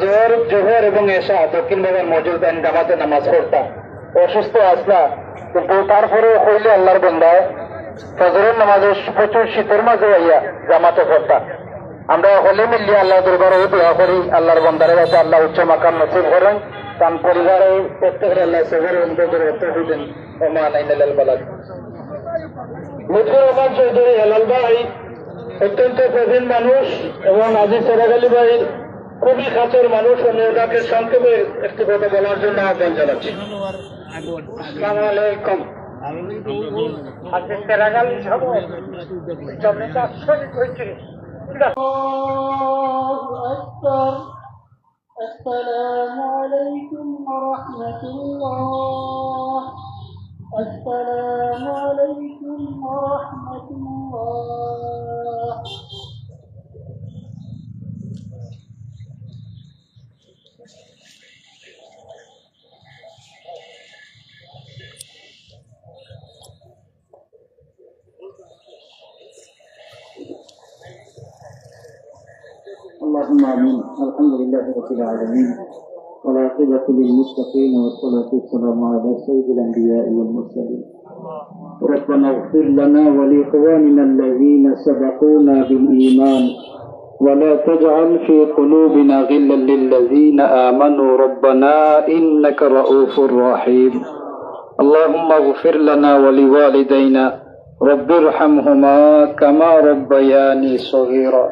ফজর, জোহর এবং এশা, দক্ষিণ বাবার মজুর দেন জামাতে নামাজ পড়তাম। অসুস্থ আসলা, কিন্তু তারপরে হইলে আল্লাহর বন্ধায় ফজরের নামাজে প্রচুর শীতের মাঝে আইয়া জামাতে পড়তাম। আমরা হলে মিলিয়ে আল্লাহ দরবারে দোয়া করি, আল্লাহর বন্দারের কাছে আল্লাহ উচ্চ মাকাম নসিব করেন, তার পরিবারে প্রত্যেকের আল্লাহ সেভের অন্তরের অর্থ দিতেন ওমান আইনাল বালাদ লুৎফর রহমান চৌধুরী হেলাল ভাই, অত্যন্ত প্রবীণ মানুষ এবং আজি সেরাগালি ভাই খুবই কাছের মানুষ আমি ওনাকে সংক্ষেপে একটি কথা বলার জন্য আহ্বান জানাচ্ছি আসসালামু আলাইকুম আজকে সেরাগাল সব জমিটা শরীর হয়েছে الله أكبر السلام عليكم ورحمة الله السلام عليكم ورحمة الله اللهم آمين. الحمد لله رب العالمين. والعاقبة للمتقين والصلاة والسلام على سيد الأنبياء والمرسلين. ربنا اغفر لنا ولإخواننا الذين سبقونا بالإيمان. ولا تجعل في قلوبنا غلا للذين آمنوا. ربنا إنك رؤوف رحيم. اللهم اغفر لنا ولوالدينا. رب ارحمهما كما ربياني صغيرا.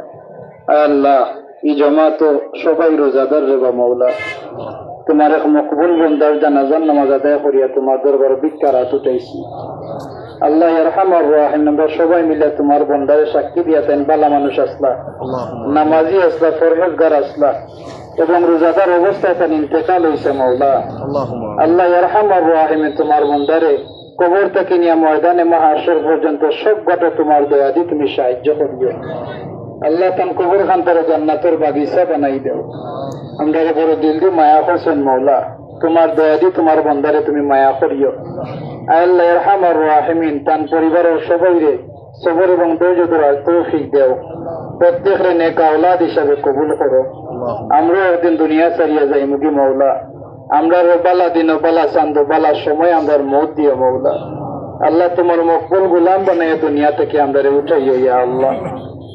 الله এই জমাত সবাই রোজাদার রে বা মৌলা তোমার এক মকবুল বন্দার জানাজান নামাজ আদায় করিয়া তোমার দরবার ভিক্ষার হাত উঠাইছি। আল্লাহ রহমার রাহিম আমরা সবাই মিলে তোমার বন্দারে সাক্ষী দিয়া তেন বালা মানুষ আসলা। নামাজি আসলা ফরহেজগার আসলা। এবং রোজাদার অবস্থায় তেন ইন্তেকাল হয়েছে মৌলা আল্লাহ রহমার রাহিমে তোমার বন্দারে কবর থেকে নিয়ে ময়দানে মহাশর পর্যন্ত সব গটা তোমার দয়া দিয়ে তুমি সাহায্য করিও আল্লাহ তান কবর খান তারা জান্নাতের বাগিচা বানাই দেও। আমরা বড় দিল দিয়ে মায়া করছেন মৌলা, তোমার দয়া দিয়ে তোমার বন্দারে তুমি মায়া করিও। আল্লাহ ইরহাম আর তান পরিবারের সবাই রে সবর এবং ধৈর্য ধরার তৌফিক দেও। প্রত্যেকের নেক আওলাদ হিসাবে কবুল করো। আমরা একদিন দুনিয়া ছাড়িয়া যাই মুগি মৌলা? আমরা বালা দিন বালা চান্দ বালা সময় আমরা মত দিও মৌলা। আল্লাহ তোমার মকবুল গুলাম বানাই দুনিয়া থেকে আমরা উঠাইও ইয়া আল্লাহ।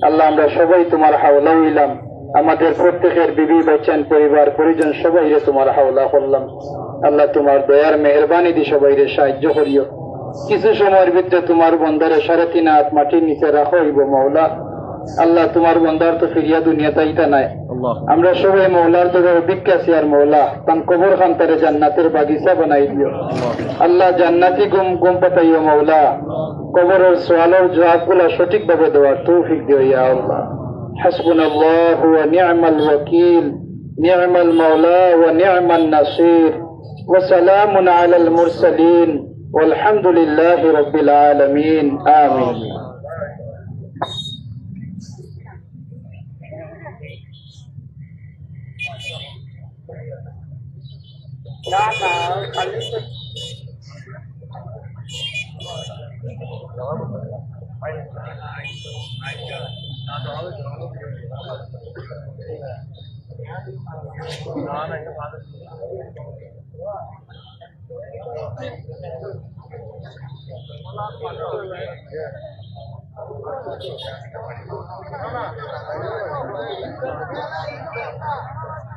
আল্লাহ, আমরা সবাই তোমার হাওলা হইলাম। আমাদের প্রত্যেকের বিবি, বাচ্চান, পরিবার, পরিজন সবাই রে তোমার হাওলা করলাম। আল্লাহ, তোমার দয়ার মেহরবানি দি সবাই রে সাহায্য করিও। কিছু সময়ের ভিতরে তোমার বন্দারে সাড়ে তিন হাত মাটির নিচে রাখো হইব মৌলা আল্লাহ তোমার বন্দার তো ফিরিয়া দুনিয়া তাইতা নাই আমরা সবাই মৌলার তো বিজ্ঞাসী আর মৌলা তান কবর খান তারে জান্নাতের বাগিচা বানাই দিও আল্লাহ জান্নাতি গুম গুম পাতাইও মৌলা কবরের সোয়ালের জবাব গুলা সঠিক ভাবে দেওয়ার তৌফিক দিও ইয়া আল্লাহ حسبنا الله ونعم الوكيل نعم المولى ونعم النصير وسلام على المرسلين والحمد لله رب العالمين آمين đó là phải lý sinh đó này các bạn Thank you.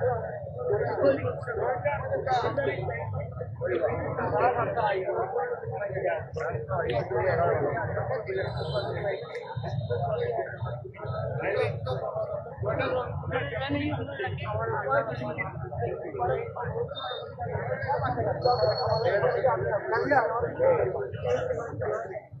Gracias.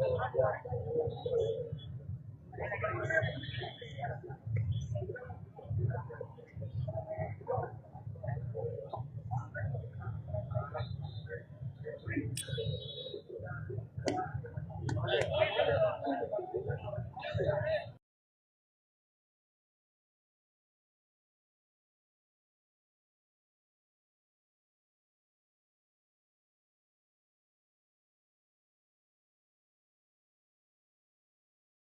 Thank you.